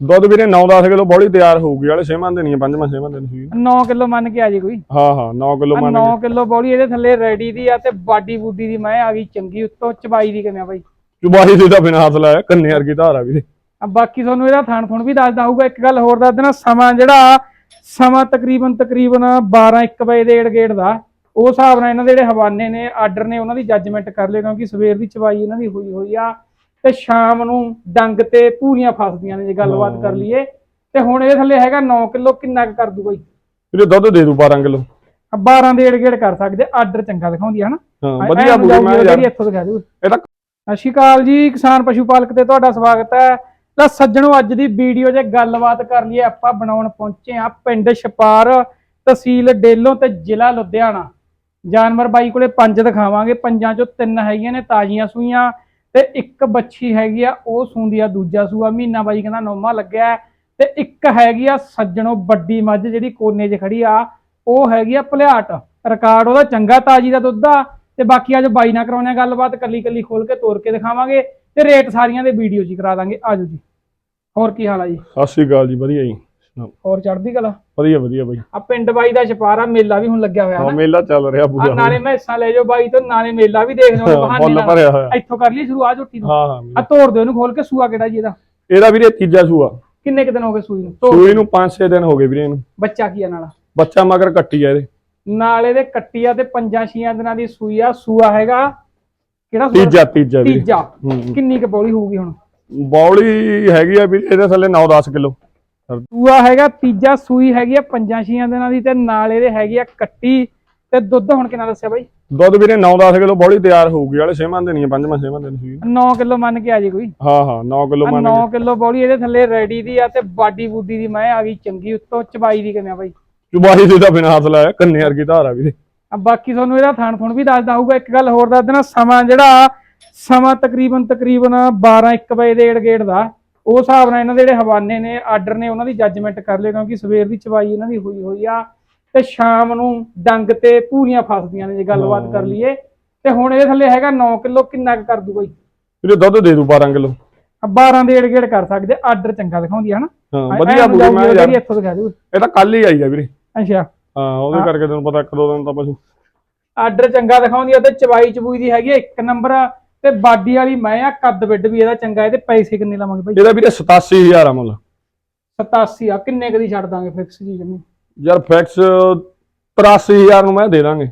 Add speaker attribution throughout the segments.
Speaker 1: ਦੁੱਧ ਵੀਰੇ 9-10 ਕਿਲੋ ਬੋਲੀ ਤਿਆਰ ਹੋਊਗੀ ਵਾਲੇ ਛੇਵਾਂ ਦਿਨ ਹੀ ਪੰਜਵਾਂ ਛੇਵਾਂ ਦਿਨ ਸੂਈ
Speaker 2: 9 ਕਿਲੋ ਮੰਨ ਕੇ ਆ ਜੇ ਕੋਈ।
Speaker 1: ਹਾਂ ਹਾਂ 9 ਕਿਲੋ ਮੰਨ
Speaker 2: 9 ਕਿਲੋ ਬੋਲੀ ਇਹਦੇ ਥੱਲੇ ਰੈਡੀ ਦੀ ਆ ਤੇ ਬਾਡੀ ਬੂਡੀ ਦੀ ਮੈਂ ਆ ਗਈ ਚੰਗੀ ਉੱਤੋਂ ਚਬਾਈ ਦੀ ਕਿਵੇਂ ਆ ਬਾਈ?
Speaker 1: ਚੁਬਾਈ ਦੇ ਤਾਂ ਬਿਨਾਂ ਹੱਥ ਲਾਇਆ ਕੰਨੇ ਵਰਗੀ ਧਾਰ ਆ ਵੀਰੇ।
Speaker 2: ਬਾਕੀ ਤੁਹਾਨੂੰ ਇਹਦਾ ਥਣ ਥੁਣ ਵੀ ਦੱਸਦਾ ਹੋਊਗਾ ਇੱਕ ਗੱਲ ਹੋਰ ਦੱਸ ਦੇਣਾ ਸਮਾਂ ਜਿਹੜਾ ਸਮਾਂ ਤਕਰੀਬਨ ਤਕਰੀਬਨ 12 1 ਵਜੇ ਦੇ ਏੜ ਗੇੜ ਦਾ। ਉਹ ਹਿਸਾਬ ਨਾਲ ਇਹਨਾਂ ਦੇ ਜਿਹੜੇ ਹਵਾਨੇ ਨੇ ਆਰਡਰ ਨੇ ਉਹਨਾਂ ਦੀ ਜੱਜਮੈਂਟ ਕਰ ਲਿਓ ਕਿਉਂਕਿ ਸਵੇਰ ਦੀ ਚਵਾਈ ਇਹਨਾਂ ਦੀ ਹੋਈ ਹੋਈ ਆ। ਤੇ ਸ਼ਾਮ ਨੂੰ ਡੰਗ ਤੇ ਪੂਰੀਆਂ ਫਸਦੀਆਂ ਨੇ ਜੇ ਗੱਲਬਾਤ ਕਰ ਲਈਏ। ਤੇ ਹੁਣ ਇਹ ਥੱਲੇ ਹੈਗਾ 9 ਕਿਲੋ ਕਿੰਨਾ ਕੁ ਕਰ ਦੂ ਬਾਈ
Speaker 1: ਵੀਰੇ ਦੁੱਧ ਦੇ ਦੂ 12 ਕਿਲੋ।
Speaker 2: ਆ 12 ਦੇ ਏੜ ਗੇੜ ਕਰ ਸਕਦੇ ਆਰਡਰ ਚੰਗਾ ਦਿਖਾਉਂਦੀ ਹੈ ਹਨਾ?
Speaker 1: ਹਾਂ ਵਧੀਆ ਪੂਰੀ ਮੈਂ ਯਾਰ।
Speaker 2: ਇੱਥੋਂ ਦਿਖਾ ਦਿਓ
Speaker 1: ਇਹ ਤਾਂ
Speaker 2: ਸਤਿ ਸ਼੍ਰੀ ਅਕਾਲ ਜੀ ਕਿਸਾਨ ਪਸ਼ੂ ਪਾਲਕ ਤੇ ਤੁਹਾਡਾ ਸਵਾਗਤ ਹੈ। ਲੈ ਸੱਜਣੋ ਅੱਜ ਦੀ ਵੀਡੀਓ 'ਚ ਗੱਲਬਾਤ ਕਰ ਲਈਏ ਆਪਾਂ ਬਣਾਉਣ ਪਹੁੰਚੇ ਆ ਪਿੰਡ ਛਪਾਰ ਤਹਿਸੀਲ ਡੇਲੋਂ ਤੇ ਜ਼ਿਲ੍ਹਾ ਲੁਧਿਆਣਾ। ਜਾਨਵਰ ਬਾਈ ਕੋਲੇ ਪੰਜ ਦਿਖਾਵਾਂਗੇ ਪੰਜਾਂ 'ਚੋਂ ਤਿੰਨ ਹੈਗੀਆਂ ਨੇ ਤਾਜ਼ੀਆਂ ਸੂਈਆਂ। ਤੇ ਇੱਕ ਬੱਚੀ ਹੈਗੀ ਆ, ਉਹ ਸੂੰਦੀ ਆ, ਦੂਜਾ ਸੂਆ, ਮਹੀਨਾ ਬਾਈ ਕਹਿੰਦਾ ਨੌਮਾ ਲੱਗਿਆ ਤੇ ਇੱਕ ਹੈਗੀ ਆ ਸੱਜਣੋ ਵੱਡੀ ਮੱਝ ਜਿਹੜੀ ਕੋਨੇ 'ਚ ਖੜੀ ਆ, ਉਹ ਹੈਗੀ ਆ ਭਲਿਆਟ। ਰਿਕਾਰਡ ਉਹਦਾ ਚੰਗਾ, ਤਾਜੀ ਦਾ ਦੁੱਧ ਆ। ਤੇ ਬਾਕੀ ਅੱਜ ਬਾਈ ਨਾਲ ਕਰਾਉਣੇ ਆ ਗੱਲਬਾਤ ਕੱਲੀ ਕੱਲੀ ਖੋਲ ਕੇ ਤੋੜ ਕੇ ਦਿਖਾਵਾਂਗੇ ਤੇ ਰੇਟ ਸਾਰੀਆਂ ਦੇ ਵੀਡੀਓ 'ਚ ਕਰਾ ਦਾਂਗੇ। ਆਜੋ ਜੀ। ਹੋਰ ਕੀ ਹਾਲ ਆ ਜੀ?
Speaker 1: ਸਤਿ ਸ਼੍ਰੀ ਅਕਾਲ ਜੀ, ਵਧੀਆ ਜੀ।
Speaker 2: ਹੋਰ ਚੜ੍ਹਦੀ ਕਲਾ?
Speaker 1: ਵਧੀਆ ਵਧੀਆ ਬਾਈ।
Speaker 2: ਆ ਪਿੰਡ ਬਾਈ ਦਾ ਛਪਾਰਾ ਮੇਲਾ ਵੀ ਹੁਣ ਲੱਗਿਆ ਹੋਇਆ
Speaker 1: ਹਾਂ
Speaker 2: ਨਾ।
Speaker 1: ਮੇਲਾ ਚੱਲ ਰਿਹਾ
Speaker 2: ਆ
Speaker 1: ਪੂਰਾ।
Speaker 2: ਨਾਲੇ ਮੈਸਾਂ ਲੈ ਜਾਓ ਬਾਈ ਤੋਂ ਨਾਲੇ ਮੇਲਾ ਵੀ ਦੇਖ ਲਓ ਬਹਾਨੇ
Speaker 1: ਮੁੱਲ
Speaker 2: ਨਾਲ।
Speaker 1: ਭਰਿਆ ਹੋਇਆ।
Speaker 2: ਇੱਥੋਂ ਕਰ ਲਈ ਸ਼ੁਰੂ ਆ ਝੋਟੀ ਨੂੰ
Speaker 1: ਹਾਂ ਹਾਂ
Speaker 2: ਆ ਤੋੜ ਦਿਓ ਇਹਨੂੰ ਖੋਲ ਕੇ ਸੂਆ ਕਿਹੜਾ ਜੀ ਇਹਦਾ?
Speaker 1: ਇਹਦਾ ਵੀਰੇ ਤੀਜਾ ਸੂਆ।
Speaker 2: ਕਿੰਨੇ ਕੁ ਦਿਨ ਹੋ ਗਏ ਸੂਈ ਨੂੰ? ਤੋੜ
Speaker 1: ਸੂਈ ਨੂੰ 5-6 ਦਿਨ ਹੋ ਗਏ ਵੀਰੇ ਇਹਨੂੰ।
Speaker 2: ਬੱਚਾ ਕੀ ਆ ਨਾਲ?
Speaker 1: ਬੱਚਾ ਮਗਰ ਕੱਟੀ ਆ ਇਹਦੇ।
Speaker 2: ਨਾਲ ਇਹਦੇ ਕੱਟੀ ਆ ਤੇ ਪੰਜਾਂ ਛੀਆਂ ਦਿਨਾਂ ਦੀ ਸੂਈ ਆ ਸੂਆ ਹੈਗਾ ਕਿਹੜਾ ਸੂਆ?
Speaker 1: ਤੀਜਾ ਤੀਜਾ ਵੀਰੇ।
Speaker 2: ਤੀਜਾ।
Speaker 1: ਹੂੰ
Speaker 2: ਕਿੰਨੀ ਕੁ ਬੋਲੀ ਹੋਊਗੀ ਹੁਣ?
Speaker 1: ਬੌਲੀ ਹੈਗੀ ਆ ਵੀਰੇ ਇਹਦੇ ਥੱਲੇ 9-10 ਕਿਲੋ।
Speaker 2: ਸੂਆ ਹੈਗਾ ਤੀਜਾ ਸੂਈ ਹੈਗੀ ਆ ਪੰਜਾਂ ਛੀਆਂ ਦਿਨਾਂ ਦੀ ਤੇ ਨਾਲ ਇਹਦੇ ਹੈਗੀ ਆ ਕੱਟੀ। ਤੇ ਦੁੱਧ ਹੁਣ ਕਿੰਨਾ ਦੱਸਿਆ ਬਾਈ?
Speaker 1: ਦੁੱਧ ਵੀਰੇ 9-10 ਕਿਲੋ ਬੌਲੀ ਤਿਆਰ ਹੋਊਗੀ ਵਾਲੇ ਛੇਵਾਂ ਦਿਨ ਹੀ ਆ, ਪੰਜਵਾਂ ਛੇਵਾਂ ਦਿਨ ਸੂਈ
Speaker 2: 9 ਕਿਲੋ ਮੰਨ ਕੇ ਆ ਜੇ ਕੋਈ।
Speaker 1: ਹਾਂ ਹਾਂ 9 ਕਿਲੋ ਮੰਨ
Speaker 2: 9 ਕਿਲੋ ਬੋਲੀ ਇਹਦੇ ਥੱਲੇ ਰੈਡੀ ਦੀ ਆ ਤੇ ਬਾਡੀ ਬੂਡੀ ਦੀ ਮੈਂ ਆ ਗਈ ਚੰਗੀ ਉੱਤੋਂ ਚਬਾਈ ਦੀ ਕਿਵੇਂ ਆ ਬਾਈ?
Speaker 1: ਚੁਬਾਈ ਦੇ ਤਾਂ ਬਿਨਾਂ ਹੱਥ ਲਾਇਆ ਕੰਨੇ ਵਰਗੀ ਧਾਰ ਆ ਵੀਰੇ।
Speaker 2: ਆ ਬਾਕੀ ਤੁਹਾਨੂੰ ਇਹਦਾ ਥਣ ਥੁਣ ਵੀ ਦੱਸਦਾ ਹੋਊਗਾ ਇੱਕ ਗੱਲ ਹੋਰ ਦੱਸ ਦੇਣਾ ਸਮਾਂ ਜਿਹੜਾ ਸਮਾਂ ਤਕਰੀਬਨ ਤਕਰੀਬਨ 12 1 ਵਜੇ ਦੇ ਏੜ ਗੇੜ ਦਾ। ਉਹ ਹਿਸਾਬ ਨਾਲ ਇਹਨਾਂ ਦੇ ਜਿਹੜੇ ਹਵਾਨੇ ਨੇ ਆਰਡਰ ਨੇ ਉਹਨਾਂ ਦੀ ਜੱਜਮੈਂਟ ਕਰ ਲਿਓ ਕਿਉਂਕਿ ਸਵੇਰ ਦੀ ਚਵਾਈ ਇਹਨਾਂ ਦੀ ਹੋਈ ਹੋਈ ਆ ਤੇ ਸ਼ਾਮ ਨੂੰ ਡੰਗ ਤੇ ਪੂਰੀਆਂ ਫਸਦੀਆਂ ਨੇ ਜੇ ਗੱਲਬਾਤ ਕਰ ਲਈਏ। ਤੇ ਹੁਣ ਇਹਦੇ ਥੱਲੇ ਹੈਗਾ 9 ਕਿਲੋ ਕਿੰਨਾ ਕਰ ਦੂ ਬਾਈ
Speaker 1: ਵੀਰੇ ਦੁੱਧ ਦੇ ਦੂ 12 ਕਿਲੋ।
Speaker 2: ਆ 12 ਦੇ ਏੜ ਗੇੜ ਕਰ ਸਕਦੇ ਆਰਡਰ ਚੰਗਾ ਦਿਖਾਉਂਦੀ ਹੈ ਨਾ
Speaker 1: ਹਾਂ ਵਧੀਆ ਪੂਰੀ ਮੈਂ ਯਾਰ।
Speaker 2: ਇੱਥੋਂ ਦਿਖਾ ਦਿਓ
Speaker 1: ਇਹ ਤਾਂ ਕੱਲ ਹੀ ਆਈ ਆ ਵੀਰੇ।
Speaker 2: ਅੱਛਾ।
Speaker 1: ਹਾਂ ਉਹਦੇ ਕਰਕੇ ਤੈਨੂੰ ਪਤਾ ਇੱਕ ਦੋ ਦਿਨ ਤਾਂ ਪਸ਼ੂ
Speaker 2: ਆਰਡਰ ਚੰਗਾ ਦਿਖਾਉਂਦੀ ਆ ਤੇ ਚਵਾਈ ਚਬੂਈ ਦੀ ਹੈਗੀ ਇੱਕ ਨੰਬਰ ਤੇ ਬਾਡੀ ਵਾਲੀ ਮੈਂ ਆ ਕੱਦ ਵਿੱਡ ਵੀ ਇਹਦਾ ਚੰਗਾ ਇਹਦੇ ਪੈਸੇ ਕਿੰਨੇ ਲਾਵਾਂਗੇ ਭਾਈ
Speaker 1: ਇਹਦਾ ਵੀਰੇ 87000 ਆ ਮੁੱਲ।
Speaker 2: 87 ਆ ਕਿੰਨੇ ਕਦੀ ਛੱਡ ਦਾਂਗੇ ਫਿਕਸ ਜੀ ਜਮੀ?
Speaker 1: ਯਾਰ ਫਿਕਸ 83000 ਨੂੰ ਮੈਂ ਦੇ ਦਾਂਗੇ।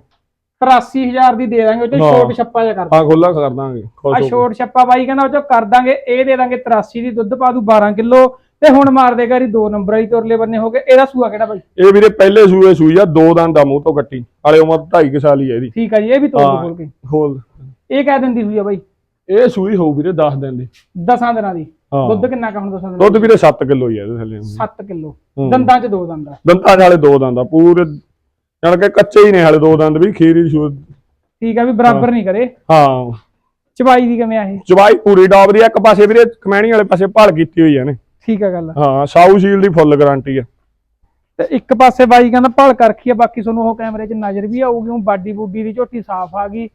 Speaker 2: 83000 ਦੀ ਦੇ ਦਾਂਗੇ ਉਹ
Speaker 1: ਹਾਂ।
Speaker 2: ਛੋਟ ਛੱਪਾ ਜਿਹਾ ਕਰ
Speaker 1: ਹਾਂ ਖੁੱਲਾ ਕਰ ਦਾਂਗੇ
Speaker 2: ਆ
Speaker 1: ਹੋ।
Speaker 2: ਛੋਟ ਛੱਪਾ ਬਾਈ ਕਹਿੰਦਾ ਉਹ ਚ ਕਰ ਦਾਂਗੇ ਇਹ ਦੇ ਦਾਂਗੇ 83 ਦੀ ਦੁੱਧ ਪਾ ਦੂ 12 ਕਿਲੋ ਤੇ ਹੁਣ ਮਾਰ ਦੇਗਾ ਰੀ ਦੋ ਨੰਬਰ ਵਾਲੀ ਤੁਰਲੇ ਬੰਨੇ ਹੋ ਗਏ ਇਹਦਾ ਸੂਆ ਕਿਹੜਾ ਬਾਈ?
Speaker 1: ਇਹ ਵੀਰੇ ਪਹਿਲੇ ਸੂਏ ਸੂਈ ਆ ਦੋ ਦੰਦ ਦਾ ਮੂੰਹ ਤੋਂ ਕੱਟੀ ਹਾਲੇ ਉਮਰ 2.5 ਸਾਲ ਹੀ ਆ ਇਹਦੀ।
Speaker 2: ਠੀਕ ਆ ਜੀ ਇਹ ਵੀ ਤੋੜ
Speaker 1: ਹਾਂ।
Speaker 2: ਖੋਲ ਕੇ।
Speaker 1: ਖੋਲ।
Speaker 2: ਇਹ ਕਹਿ ਦਿੰਦੀ ਹੋਈ ਆ ਬਾਈ?
Speaker 1: ਇਹ ਸੂਈ ਹੋਊ ਵੀਰੇ 10 ਦਿਨ ਦੀ।
Speaker 2: ਦਸਾਂ ਦਿਨਾਂ ਦੀ।
Speaker 1: ਹਾਂ।
Speaker 2: ਦੁੱਧ ਕਿੰਨਾ ਕੁ ਹੁਣ ਦਸਾਂ ਦਿਨਾਂ
Speaker 1: ਦੁੱਧ ਵੀਰੇ 7 ਕਿਲੋ ਹੀ ਆ ਇਹਦੇ ਥੱਲੇ।
Speaker 2: 7 ਕਿਲੋ।
Speaker 1: ਹੂੰ।
Speaker 2: ਦੰਦਾਂ ਚ ਦੋ ਦੰਦ ਆ।
Speaker 1: ਦੰਦਾਂ ਵਾਲੇ ਦੋ ਦੰਦ ਆ ਪੂਰੇ ਜਾਣ ਕੇ ਕੱਚੇ ਹੀ ਨੇ ਹਾਲੇ ਦੋ ਦੰਦ ਵੀ ਖੀਰੀ ਸੂ
Speaker 2: ਠੀਕ ਆ ਵੀ ਬਰਾਬਰ ਨਹੀਂ ਕਰੇ।
Speaker 1: ਹਾਂ।
Speaker 2: ਚਵਾਈ ਦੀ ਕਿਵੇਂ ਆ ਇਹ?
Speaker 1: ਚਵਾਈ ਪੂਰੀ ਡਾਬ ਦੀ ਆ, ਇੱਕ ਪਾਸੇ ਵੀਰੇ ਕਮੈਣੀ ਵਾਲੇ ਪਾਸੇ ਭਾਲ ਕੀਤੀ ਹੋਈ ਆ ਨੇ
Speaker 2: ਠੀਕ ਆ ਗੱਲ।
Speaker 1: ਹਾਂ ਸਾਊ ਸੀਲ ਦੀ ਫੁੱਲ ਗਾਰੰਟੀ ਆ।
Speaker 2: ਤੇ ਇੱਕ ਪਾਸੇ ਬਾਈ ਕਹਿੰਦਾ ਭਲ ਕਰ ਰੱਖੀ ਆ ਬਾਕੀ ਤੁਹਾਨੂੰ ਉਹ ਕੈਮਰੇ 'ਚ ਨਜ਼ਰ ਵੀ ਆਊਗੀ ਉਹ ਬਾਡੀ ਬੂਡੀ ਦੀ ਝੋਟੀ ਸਾਫ਼ ਆ ਗਈ।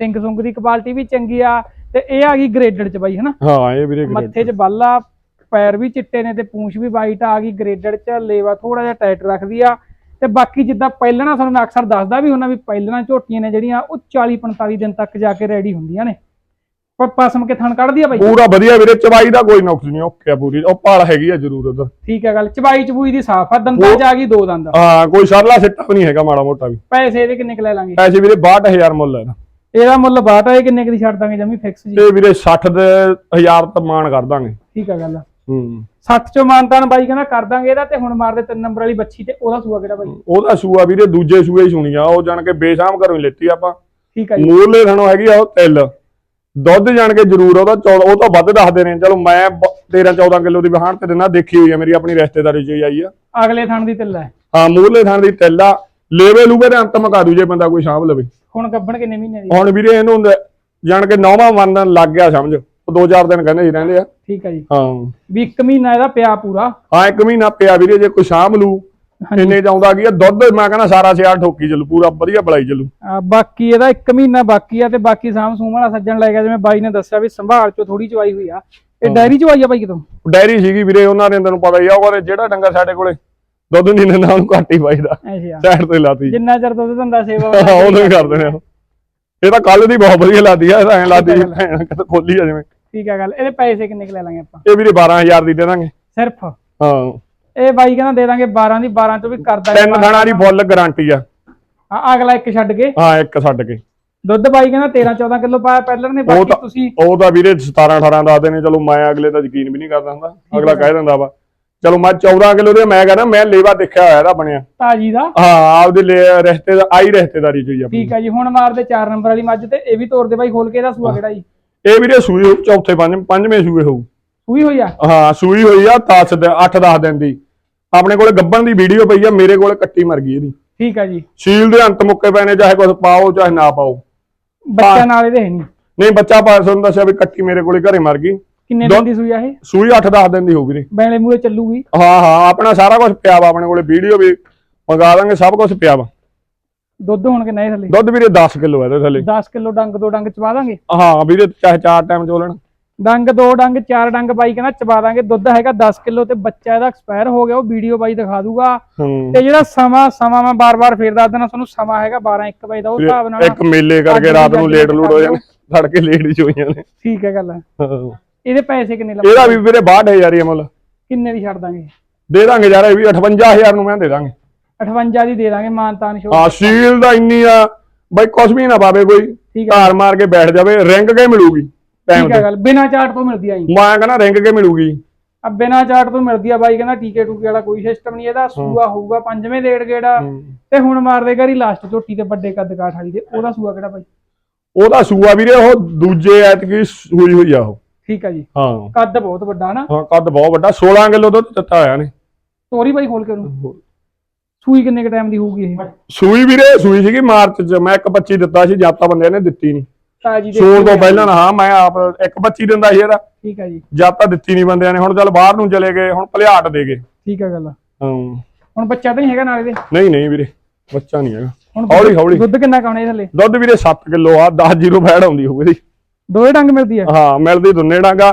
Speaker 2: ਸਿੰਗ ਸੁੰਗ ਦੀ ਕੁਆਲਿਟੀ ਵੀ ਚੰਗੀ ਆ ਤੇ ਇਹ ਆ ਗਈ ਗ੍ਰੇਡਡ 'ਚ ਬਾਈ ਹਨਾ?
Speaker 1: ਹਾਂ ਇਹ ਵੀਰੇ
Speaker 2: ਮੱਥੇ 'ਚ ਬੱਲਾ ਪੈਰ ਵੀ ਚਿੱਟੇ ਨੇ ਤੇ ਪੂੰਛ ਵੀ ਵਾਈਟ ਆ ਗਈ ਗ੍ਰੇਡਡ 'ਚ ਲੇਵਾ ਥੋੜਾ ਜਿਹਾ ਟਾਈਟ ਰੱਖਦੀ ਆ। ਤੇ ਬਾਕੀ ਜਿੱਦਾਂ ਪਹਿਲਣਾ ਤੁਹਾਨੂੰ ਮੈਂ ਅਕਸਰ ਦੱਸਦਾ ਵੀ ਹੁੰਦਾ ਵੀ ਪਹਿਲਣਾ ਝੋਟੀਆਂ ਨੇ ਜਿਹੜੀਆਂ ਉਹ 40 45 ਦਿਨ ਤੱਕ ਜਾ ਕੇ ਰੈਡੀ ਹੁੰਦੀਆਂ ਨੇ। ਪਰ ਪਸਮ ਕੇ ਥਣ ਕੱਢਦੀ ਆ ਬਾਈ?
Speaker 1: ਪੂਰਾ ਵਧੀਆ ਵੀਰੇ ਚਵਾਈ ਦਾ ਕੋਈ ਨੁਕਸ ਨਹੀਂ ਓਕੇ ਆ ਪੂਰੀ ਉਹ ਭਾਲ ਹੈਗੀ ਆ ਜ਼ਰੂਰ ਉਧਰ।
Speaker 2: ਠੀਕ ਆ ਗੱਲ ਚਬਾਈ ਚਬੂਈ ਦੀ ਸਾਫ਼ ਆ ਦੰਦਾਂ 'ਚ ਆ ਗਈ ਦੋ ਦੰਦ।
Speaker 1: ਹਾਂ ਕੋਈ ਸਰਲਾ ਸਿੱਟਾ ਵੀ ਨਹੀਂ ਹੈਗਾ ਮਾੜਾ ਮੋਟਾ ਵੀ।
Speaker 2: ਪੈਸੇ ਇਹਦੇ ਕਿੰਨੇ ਕੁ ਲੈ ਲਾਂਗੇ?
Speaker 1: ਪੈਸੇ ਵੀਰੇ 62000 ਮੁੱਲ ਹੈ ਇਹਦਾ।
Speaker 2: ਮੁੱਲ ਬਾਟ ਆ ਇਹ ਕਿੰਨੇ ਕੁ ਦੀ ਛੱਡ ਦਾਂਗੇ ਜਮੀ ਫਿਕਸ ਜੀ?
Speaker 1: ਤੇ ਵੀਰੇ 60 ਦੇ 1000 ਤਾਂ ਮਾਨ ਕਰ ਦਾਂਗੇ।
Speaker 2: ਠੀਕ ਆ ਗੱਲ
Speaker 1: ਹੂੰ।
Speaker 2: 60 ਚੋਂ ਮਾਨਤਾਨ ਬਾਈ ਕਹਿੰਦਾ ਕਰ ਦਾਂਗੇ ਇਹਦਾ ਤੇ ਹੁਣ ਮਾਰਦੇ ਤਿੰਨ ਨੰਬਰ ਵਾਲੀ ਬੱਚੀ ਤੇ ਉਹਦਾ ਸੂਆ ਕਿਹੜਾ ਬਾਈ?
Speaker 1: ਉਹਦਾ ਸੂਆ ਵੀਰੇ ਦੂਜੇ ਸੂਏ ਹੀ ਸੁਣੀ ਆ ਉਹ ਜਾਣ ਕੇ ਬੇਸ਼ਾਮ ਘਰੋਂ ਹੀ ਲੈਤੀ ਆਪਾਂ।
Speaker 2: ਠੀਕ ਆ ਜੀ।
Speaker 1: ਮੂਰਲੇ ਥਣੋਂ ਹੈਗੀ ਆ ਉਹ ਤਿਲ। ਦੁੱਧ ਜਾਣ ਕੇ ਜ਼ਰੂਰ ਉਹਦਾ 14 ਉਹ ਤਾਂ ਵੱਧ ਦੱਸਦੇ ਨੇ ਚਲੋ ਮੈਂ 13 14 ਕਿਲੋ ਦੀ ਵਹਾਣ ਤੇ ਦਿਨਾ ਦੇਖੀ ਹੋਈ ਆ ਮੇਰੀ ਆਪਣੀ ਰਿਸ਼ਤੇਦਾਰੀ ਚ ਆਈ ਆ।
Speaker 2: ਅਗਲੇ ਥਣ ਦੀ ਤਿੱਲਾ ਹੈ
Speaker 1: ਹਾਂ ਮੂਰਲੇ ਥਣ ਦੀ ਤਿਲ ਆ ਲੇਵੇ ਲੂਵੇ ਦੇ ਅੰਤ ਮਕਾ ਦੂ ਜੇ ਬੰਦਾ ਕੋਈ ਸਾਂਭ ਲਵੇ।
Speaker 2: ਹੁਣ ਗੱਬਣ ਕਿੰਨੇ ਮਹੀਨੇ ਦੀ?
Speaker 1: ਹੁਣ ਵੀਰੇ ਇਹਨੂੰ ਜਾਣ ਕੇ ਨੌਵਾਂ ਮੰਨਣ ਲੱਗ ਗਿਆ ਸਮਝ। ਉਹ ਦੋ ਚਾਰ ਦਿਨ ਕਹਿੰਦੇ ਹੀ ਰਹਿੰਦੇ ਆ।
Speaker 2: ਠੀਕ ਆ ਜੀ।
Speaker 1: ਹਾਂ।
Speaker 2: ਵੀ ਇੱਕ ਮਹੀਨਾ ਇਹਦਾ ਪਿਆ ਪੂਰਾ।
Speaker 1: ਹਾਂ ਇੱਕ ਮਹੀਨਾ ਪਿਆ ਵੀਰੇ ਜੇ ਕੋਈ ਸਾਂਭ ਲੂ ਇੰਨੇ ਚ ਆਉਂਦਾ ਕੀ ਆ ਦੁੱਧ ਮੈਂ ਕਹਿੰਦਾ ਸਾਰਾ ਸਿਆਲ ਠੋਕੀ ਚੱਲੂ ਪੂਰਾ ਵਧੀਆ ਬਲਾਈ ਚੱਲੂ।
Speaker 2: ਆ, ਬਾਕੀ ਇਹਦਾ ਇੱਕ ਮਹੀਨਾ ਬਾਕੀ ਆ ਤੇ ਬਾਕੀ ਸਾਮ ਸੂਮ ਵਾਲਾ ਸੱਜਣ ਲੈ ਗਿਆ ਜਿਵੇਂ ਬਾਈ ਨੇ ਦੱਸਿਆ ਵੀ ਸੰਭਾਲ ਚੋਂ ਥੋੜੀ ਚਵਾਈ ਹੋਈ ਆ। ਇਹ ਡਾਇਰੀ ਚ ਆਈ ਆ ਬਾਈ ਕਿਤੋਂ?
Speaker 1: ਡਾਇਰੀ ਸੀਗੀ ਵੀਰੇ ਉਹਨਾਂ ਨੇ ਤੈਨੂੰ ਪਤਾ ਹੀ ਆ ਉਹ ਜਿਹੜਾ ਡੰਗਰ ਸਾਡੇ ਕੋਲੇ ਦੁੱਧ ਨਹੀਂ ਦਿੰਦਾ ਉਹਨੂੰ ਘੱਟ ਹੀ ਪਾਈਦਾ।
Speaker 2: ਅੱਛਾ।
Speaker 1: ਸਾਈਡ ਤੇ ਲਾਤੀ।
Speaker 2: ਜਿੰਨਾ ਚਿਰ ਦੁੱਧ ਦਿੰਦਾ ਸੇਵਾ
Speaker 1: ਉਹਨੂੰ ਹੀ ਕਰਦੇ ਨੇ ਉਹ। ਇਹ ਤਾਂ ਕੱਲ ਦੀ ਬਹੁਤ ਵਧੀਆ ਲਾਦੀ ਆ ਐਂ ਲਾਦੀ ਕਿਤੇ ਖੋਲੀ ਆ ਜਿਵੇਂ।
Speaker 2: ਠੀਕ ਆ ਗੱਲ। ਇਹਦੇ ਪੈਸੇ ਕਿੰਨੇ ਕੁ ਲੈ ਲਾਂਗੇ ਆਪਾਂ?
Speaker 1: ਇਹ ਵੀਰੇ 12000 ਦੀ ਦੇ ਦਾਂਗੇ।
Speaker 2: ਸਿਰਫ?
Speaker 1: ਹਾਂ।
Speaker 2: ਇਹ ਬਾਈ ਕਹਿੰਦਾ ਦੇ ਦਾਂਗੇ 12 ਦੀ 12 ਤੋਂ ਵੀ ਕਰਦਾ
Speaker 1: ਤਿੰਨ ਥਾਣਾ ਦੀ ਫੁੱਲ ਗਾਰੰਟੀ ਆ।
Speaker 2: ਹਾਂ ਅਗਲਾ ਇੱਕ ਛੱਡ ਕੇ?
Speaker 1: ਹਾਂ ਇੱਕ ਛੱਡ ਕੇ।
Speaker 2: ਦੁੱਧ ਬਾਈ ਕਹਿੰਦਾ 13 14 ਕਿਲੋ ਪਾਇਆ ਪਹਿਲਾਂ ਨੇ ਬਾਕੀ ਤੁਸੀਂ
Speaker 1: ਉਹ ਤਾਂ ਵੀਰੇ 17 18 ਦੱਸਦੇ ਨੇ ਚਲੋ ਮੈਂ ਅਗਲੇ ਦਾ ਯਕੀਨ ਵੀ ਨਹੀਂ ਕਰਦਾ ਹੁੰਦਾ। ਅਗਲਾ ਕਹਿ ਦਿੰਦਾ ਵਾ। ਚਲੋ ਮੈਂ 14 ਕਿਲੋ ਦੇ ਮੈਂ ਕਹਿੰਦਾ ਮੈਂ ਲੇਵਾ ਦੇਖਿਆ ਹੋਇਆ ਇਹਦਾ ਬਣਿਆ।
Speaker 2: ਤਾਜੀ ਦਾ?
Speaker 1: ਹਾਂ ਆਪਦੇ ਲੈ- ਰਿਸ਼ਤੇ ਦਾ ਆਈ ਰਿਸ਼ਤੇਦਾਰੀ ਚ ਹੀ ਆ
Speaker 2: ਠੀਕ ਆ ਜੀ ਹੁਣ ਮਾਰਦੇ 4 ਨੰਬਰ ਵਾਲੀ ਮੱਝ ਤੇ ਇਹ ਵੀ ਤੋੜ ਦੇ ਬਾਈ ਖੋਲ ਕੇ ਇਹਦਾ ਸੂਆ ਕਿਹੜਾ ਜੀ?
Speaker 1: ਇਹ ਵੀਰੇ ਸੂਈ ਹੋਊ ਚੌਥੇ ਪੰਜ ਪੰਜਵੇਂ ਸੂਏ ਹੋਊ।
Speaker 2: ਸੂਈ ਹੋਈ ਆ?
Speaker 1: ਹਾਂ ਸੂਈ ਹੋਈ ਆ 10 ਦੇ 8 10 ਦਿਨ ਦੀ। ਆਪਣੇ ਕੋਲੇ ਗੱਬਣ ਦੀ ਵੀਡੀਓ ਪਈ ਆ ਮੇਰੇ ਕੋਲੇ ਕੱਟੀ ਮਰ ਗਈ ਇਹਦੀ।
Speaker 2: ਠੀਕ ਆ ਜੀ।
Speaker 1: ਸੀਲ ਦੇ ਅੰਤ ਮੁੱਕੇ ਪਏ ਨੇ ਚਾਹੇ ਕੁਝ ਪਾਓ ਚਾਹੇ ਨਾ ਪਾਓ।
Speaker 2: ਬੱਚਾ ਨਾਲ ਇਹਦੇ ਹੈ ਨਹੀਂ।
Speaker 1: ਨਹੀਂ ਬੱਚਾ ਪਾਸ ਨੂੰ ਦੱਸਿਆ ਵੀ ਕੱਟੀ ਮੇਰੇ ਕੋਲੇ ਘਰੇ ਮਰ ਗਈ।
Speaker 2: ਕਿੰਨੇ ਦਿਨ ਦੀ ਸੂਈ ਆ ਇਹ?
Speaker 1: ਸੂਈ 8 10 ਦਿਨ ਦੀ ਹੋਊ ਵੀਰੇ
Speaker 2: ਬੈਲੇ ਮੂਰੇ ਚੱਲੂਗੀ?
Speaker 1: ਹਾਂ ਹਾਂ ਆਪਣਾ ਸਾਰਾ ਕੁਝ ਪਿਆ ਵਾ ਆਪਣੇ ਕੋਲੇ ਵੀਡੀਓ ਵੀ ਮੰਗਾ ਦਾਂਗੇ ਸਭ ਕੁਝ ਪਿਆ ਵਾ।
Speaker 2: ਦੁੱਧ ਹੁਣ ਕਿੰਨਾ ਇਹ ਥੱਲੇ?
Speaker 1: ਦੁੱਧ ਵੀਰੇ 10 ਕਿਲੋ ਹੈ ਇਹਦੇ ਥੱਲੇ।
Speaker 2: 10 ਕਿਲੋ ਡੰਗ ਦੋ ਡੰਗ ਚਵਾ ਦਾਂਗੇ?
Speaker 1: ਹਾਂ ਵੀਰੇ ਚਾਹੇ ਚਾਰ ਟਾਈਮ ਚੋਲਣ
Speaker 2: ਡੰਗ ਦੋ ਡੰਗ ਚਾਰ ਡੰਗ ਬਾਈ ਕਹਿੰਦਾ ਚਵਾ ਦਾਂਗੇ। ਦੁੱਧ ਹੈਗਾ 10 ਕਿਲੋ ਤੇ ਬੱਚਾ ਇਹਦਾ ਐਕਸਪਾਇਰ ਹੋ ਗਿਆ ਉਹ ਵੀਡੀਓ ਬਾਈ ਦਿਖਾ ਦੂਗਾ।
Speaker 1: ਹੂੰ।
Speaker 2: ਤੇ ਜਿਹੜਾ ਸਮਾਂ ਸਮਾਂ ਮੈਂ ਬਾਰ-ਬਾਰ ਫੇਰ ਦੱਸ ਦੇਣਾ ਤੁਹਾਨੂੰ ਸਮਾਂ ਹੈਗਾ 12 1 ਵਜੇ ਦਾ ਉਹ ਹਿਸਾਬ ਨਾਲ
Speaker 1: ਇੱਕ ਮੇਲੇ ਕਰਕੇ ਰਾਤ ਨੂੰ ਲੇਟ ਲੂਟ ਹੋ ਜਾਣੇ ਤੜਕੇ ਲੇਟ ਹੀ ਹੋਈਆਂ ਨੇ।
Speaker 2: ਠੀਕ ਹੈ ਗੱਲ
Speaker 1: ਹਾਂ।
Speaker 2: ਇਹਦੇ ਪੈਸੇ ਕਿੰਨੇ ਲੱਗ
Speaker 1: ਇਹਦਾ ਵੀ ਵੀਰੇ 62000 ਹੀ ਅਮਲ
Speaker 2: ਕਿੰਨੇ ਦੀ ਛੱਡ ਦਾਂਗੇ?
Speaker 1: ਦੇ ਦਾਂਗੇ ਯਾਰ ਇਹ ਵੀ 58000 ਨੂੰ ਮੈਂ ਦੇ ਦਾਂਗੇ।
Speaker 2: 58 ਦੀ ਦੇ ਦਾਂਗੇ ਮਾਨਤਾਨ ਸ਼ੋ
Speaker 1: ਆ ਸੀਲ ਦਾ ਇੰਨੀ ਆ। ਬਈ ਕੁਛ ਵੀ ਨਾ ਪਾਵੇ ਕੋਈ। ਧਾਰ ਮਾਰ ਕੇ ਬੈਠ ਜਾਵੇ ਰਿੰਗ ਕੇ ਮਿਲੂਗੀ
Speaker 2: ਠੀਕ ਹੈ ਗੱਲ ਬਿਨਾ ਚਾਰਟ ਤੋਂ ਮਿਲਦੀ ਆਈ
Speaker 1: ਮੈਂ ਕਹਿੰਦਾ ਰਿੰਗ ਕੇ ਮਿਲੂਗੀ।
Speaker 2: ਆ ਬਿਨਾ ਚਾਰਟ ਤੋਂ ਮਿਲਦੀ ਆ ਬਾਈ ਕਹਿੰਦਾ ਟੀਕੇ ਟੂਕੇ ਵਾਲਾ ਕੋਈ ਸਿਸਟਮ ਨਹੀਂ ਇਹਦਾ ਸੂਆ ਹੋਊਗਾ ਪੰਜਵੇਂ ਡੇਢ ਗੇੜਾ। ਤੇ ਹੁਣ ਮਾਰਦੇ ਘਰੀ ਲਾਸਟ ਝੋਟੀ ਤੇ ਵੱਡੇ ਕੱਦ ਕਾਠ ਵਾਲੀ ਦੇ ਉਹਦਾ ਸੂਆ ਕਿਹੜਾ ਬਾਈ?
Speaker 1: ਉਹਦਾ ਸੂਆ ਵੀਰੇ ਉਹ ਦੂਜੇ ਐਤਕੀ ਸੂਈ ਹੋਈ ਆ ਉਹ।
Speaker 2: ਠੀਕ ਆ ਜੀ।
Speaker 1: ਹਾਂ।
Speaker 2: ਕੱਦ ਬਹੁਤ ਵੱਡਾ ਨਾ।
Speaker 1: ਹਾਂ ਕੱਦ ਬਹੁਤ ਵੱਡਾ 16 ਕਿਲੋ ਦੁੱਧ ਦਿੱਤਾ ਹੋਇਆ ਨੇ।
Speaker 2: ਤੋਰੀ ਬਾਈ ਖੋਲ ਕੇ ਉਹਨੂੰ। ਸੂਈ ਕਿੰਨੇ ਕ ਟਾਈਮ ਦੀ ਹੋਊਗੀ ਇਹ?
Speaker 1: ਸੂਈ ਵੀਰੇ ਸੂਈ ਸੀਗੀ ਮਾਰਚ ਚ। ਮੈਂ ਇੱਕ 25 ਦਿੱਤਾ ਸੀ ਜਾਤਾ ਬੰਦਿਆਂ ਨੇ ਦਿੱਤੀ ਨਹੀਂ।
Speaker 2: ਤਾਜੀ ਦੇ
Speaker 1: ਸੂਣ ਤੋਂ ਪਹਿਲਾਂ ਨਾ ਹਾਂ ਮੈਂ ਆਪ ਇੱਕ 25 ਦਿੰਦਾ ਸੀ ਇਹਦਾ।
Speaker 2: ਠੀਕ ਆ ਜੀ।
Speaker 1: ਜਾਤਾ ਦਿੱਤੀ ਨਹੀਂ ਬੰਦਿਆਂ ਨੇ। ਹੁਣ ਚੱਲ ਬਾਹਰ ਨੂੰ ਚਲੇ ਗਏ ਹੁਣ ਭਲਿਆਟ ਦੇ ਗਏ।
Speaker 2: ਠੀਕ ਆ ਗੱਲ
Speaker 1: ਹਾਂ।
Speaker 2: ਹੁਣ ਬੱਚਾ ਤਾਂ ਨਹੀਂ ਹੈਗਾ ਨਾਲ ਇਹਦੇ?
Speaker 1: ਨਹੀਂ ਨਹੀਂ ਵੀਰੇ ਬੱਚਾ ਨਹੀਂ ਹੈਗਾ। ਹੌਲੀ ਹੌਲੀ।
Speaker 2: ਦੁੱਧ ਕਿੰਨਾ ਕਾਉਣਾ ਇਹ ਥੱਲੇ?
Speaker 1: ਦੁੱਧ ਵੀਰੇ 7 ਕਿਲੋ ਆ 10 ਜੀਰੋ ਫੈੜ ਆਉਂਦੀ ਹੋਊ ਇਹਦੀ।
Speaker 2: ਦੋਏ ਡੰਗ ਮਿਲਦੀ ਆ?
Speaker 1: ਹਾਂ ਮਿਲਦੀ ਦੁੰਨੇ ਡਾਂਗਾ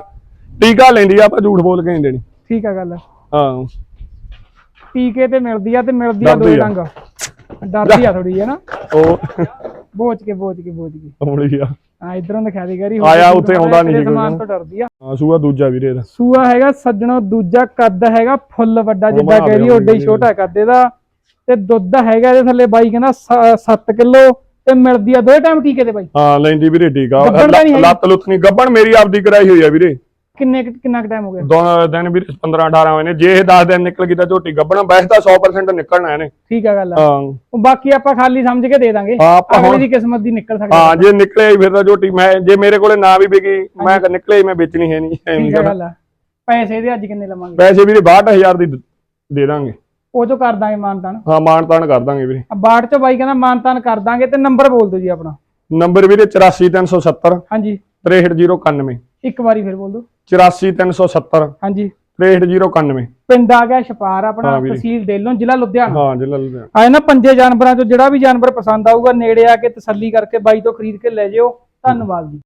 Speaker 1: ਟੀਕਾ ਲੈਂਦੀ ਆ ਆਪਾਂ ਝੂਠ ਬੋਲ ਕੇ ਨਹੀਂ ਦੇਣੀ।
Speaker 2: ਠੀਕ ਆ ਗੱਲ।
Speaker 1: ਹਾਂ।
Speaker 2: ਟੀਕੇ ਤੇ ਮਿਲਦੀ ਆ ਤੇ ਮਿਲਦੀ ਆ ਦੋਏ
Speaker 1: ਆ।
Speaker 2: ਡੰਗ। ਡਰਦੀ ਆ ਥੋੜੀ ਹੈ ਨਾ?
Speaker 1: ਉਹ
Speaker 2: ਬੋਚ ਕੇ ਬੋਚ ਕੇ ਬੋਚ ਕੇ।
Speaker 1: ਹੌਲੀ ਆ।
Speaker 2: ਹਾਂ ਇਧਰੋਂ ਦਿਖਾ ਦੇ ਗਰੀ
Speaker 1: ਆਇਆ ਉੱਥੇ ਆਉਂਦਾ ਨੀ ਕੋਈ
Speaker 2: ਸਮਾਨ। ਤੋਂ ਡਰਦੀ ਆ।
Speaker 1: ਹਾਂ ਸੂਆ ਦੂਜਾ ਵੀਰੇ ਇਹਦਾ
Speaker 2: ਸੂਆ ਹੈਗਾ ਸੱਜਣੋ ਦੂਜਾ ਕੱਦ ਹੈਗਾ ਫੁੱਲ ਵੱਡਾ ਜਿੱਦਾਂ ਕਹਿ ਰਹੀ ਓਡੇ ਹੀ ਛੋਟਾ ਕੱਦ ਇਹਦਾ। ਤੇ ਦੁੱਧ ਹੈਗਾ ਇਹਦੇ ਥੱਲੇ ਬਾਈ ਕਹਿੰਦਾ 7 ਕਿਲੋ। ਤੇ ਮਿਲਦੀ ਆ ਦੋਏ ਟਾਈਮ ਟੀਕੇ ਤੇ ਬਾਈ।
Speaker 1: ਹਾਂ ਲੈਂਦੀ ਵੀਰੇ ਟੀਕਾ
Speaker 2: ਗੱਭਣ ਤਾਂ ਨਹੀਂ ਹੈਗੀ?
Speaker 1: ਲੱਤ ਲੁੱਤ ਨਹੀਂ ਗੱਬਣ ਮੇਰੀ ਆਪਦੀ ਕਰਾਈ ਹੋਈ ਆ ਵੀਰੇ।
Speaker 2: ਕਿੰਨੇ ਕੁ- ਕਿੰਨਾ ਕੁ ਟਾਈਮ ਹੋ ਗਿਆ?
Speaker 1: ਦੋ ਦਿਨ ਵੀਰੇ 15 18 ਹੋਏ ਨੇ ਜੇ ਇਹ 10 ਦਿਨ ਨਿਕਲ ਗਈ ਤਾਂ ਝੋਟੀ ਗੱਬਣਾ ਵੈਸੇ ਤਾਂ 100% ਨਿਕਲਣਾ ਇਹਨੇ।
Speaker 2: ਠੀਕ ਆ ਗੱਲ
Speaker 1: ਹਾਂ।
Speaker 2: ਉਹ ਬਾਕੀ ਆਪਾਂ ਖਾਲੀ ਸਮਝ ਕੇ ਦੇ ਦਾਂਗੇ।
Speaker 1: ਹਾਂ, ਆਪਾਂ
Speaker 2: ਅਗਲੇ
Speaker 1: ਹੁਣ-
Speaker 2: ਦੀ ਕਿਸਮਤ ਦੀ ਨਿਕਲ ਸਕਦੀ
Speaker 1: ਹਾਂ ਜੇ ਨਿਕਲੇ ਹੀ ਫਿਰ ਤਾਂ ਝੋਟੀ ਮੈਂ ਜੇ ਮੇਰੇ ਕੋਲੇ ਨਾ ਵੀ ਵਿਕੀ ਮੈਂ ਕਿਹਾ ਨਿਕਲੇ ਹੀ ਮੈਂ ਵੇਚਣੀ ਹੈ ਨਹੀਂ ਐਵੇਂ
Speaker 2: ਠੀਕ ਆ
Speaker 1: ਕਰਨਾ।
Speaker 2: ਗੱਲ ਆ। ਪੈਸੇ ਦੇ ਅੱਜ ਕਿੰਨੇ ਲਵਾਂਗੇ?
Speaker 1: ਪੈਸੇ ਵੀਰੇ 62000 ਦੀ ਦ- ਦੇ ਦਾਂਗੇ।
Speaker 2: ਉਹ ਚੋਂ ਕਰ ਦਾਂਗੇ ਮਾਨਤਾਨ।
Speaker 1: ਹਾਂ ਮਾਨ ਤਾਨ ਕਰ ਦਾਂਗੇ ਵੀਰੇ।
Speaker 2: ਬਾੜ ਚ ਬਾਈ ਕਹਿੰਦਾ ਮਾਨਤਾਨ ਕਰ ਦਾਂਗੇ ਤੇ ਨੰਬਰ ਬੋਲ ਦਿਓ ਜੀ ਆਪਣਾ।
Speaker 1: ਨੰਬਰ ਵੀਰੇ 84370
Speaker 2: ਹਾਂਜੀ।
Speaker 1: 63091
Speaker 2: ਇੱਕ ਵਾਰੀ ਫਿਰ ਬੋਲ ਦਿਓ।
Speaker 1: 84370
Speaker 2: ਹਾਂਜੀ।
Speaker 1: 63091
Speaker 2: ਪਿੰਡ ਆ ਗਿਆ ਛਪਾਰ ਆਪਣਾ
Speaker 1: ਹਾਂ ਵੀਰੇ।
Speaker 2: ਤਹਿਸੀਲ ਡੇਲੋਂ ਜ਼ਿਲ੍ਹਾ ਲੁਧਿਆਣਾ।
Speaker 1: ਹਾਂ ਜ਼ਿਲ੍ਹਾ ਲੁਧਿਆਣਾ।
Speaker 2: ਆਏ ਨਾ ਪੰਜੇ ਜਾਨਵਰਾਂ ਚੋਂ ਜਿਹੜਾ ਵੀ ਜਾਨਵਰ ਪਸੰਦ ਆਊਗਾ ਨੇੜੇ ਆ ਕੇ ਤਸੱਲੀ ਕਰਕੇ ਬਾਈ ਤੋਂ ਖਰੀਦ ਕੇ ਲੈ ਜਿਓ। ਧੰਨਵਾਦ ਜੀ।